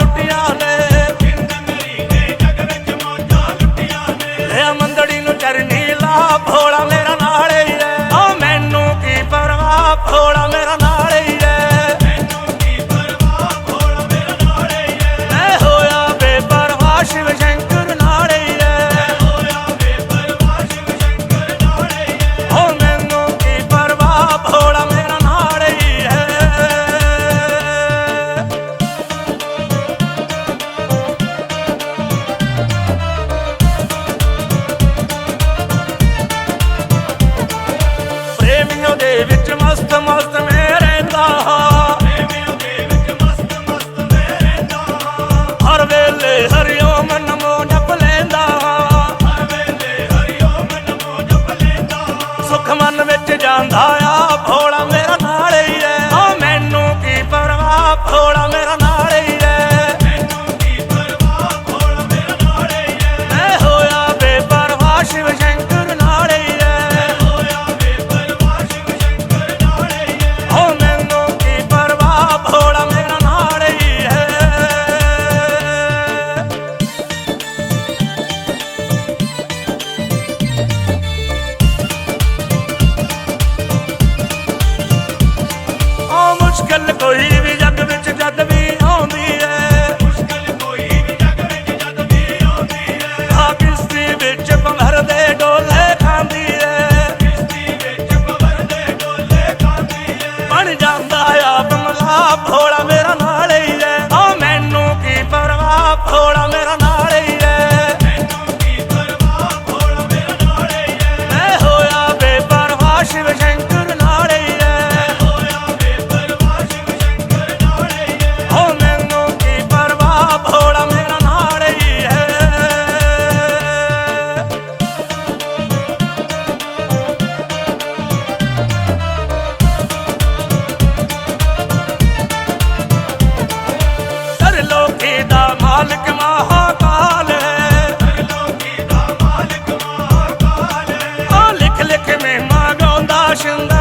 ਲੁੱਟਿਆ ਲੈ విజయ విజయ మస్త మస్త ਕੋਈ ਵੀ ਜੱਗ ਵਿੱਚ ਜਦ ਵੀ ਆਉਂਦੀ ਏ। ਮੁਸ਼ਕਲ ਕੋਈ ਵੀ ਜੱਗ ਵਿੱਚ ਜਦ ਵੀ ਆਉਂਦੀ ਹੈ ਆ ਕਿਸ਼ਤੀ ਵਿੱਚ ਭੰਗਰ ਦੇ ਡੋਲੇ ਖਾਂਦੀ ਏ। ਕਿਸ਼ਤੀ ਵਿੱਚ ਪਵਰ ਦੇ ਡੋਲੇ ਖਾਂਦੀ ਹੈ ਬਣ ਜਾਂਦਾ ਆ ਬੰਗਲਾ ਭੋਲਾ। ਮਾਲਕ ਮਹਾਕਾਲ। ਆ ਲਿਖ ਲਿਖ ਮਹਿਮਾ ਗਾਉਂਦਾ ਸ਼ਿੰਦ।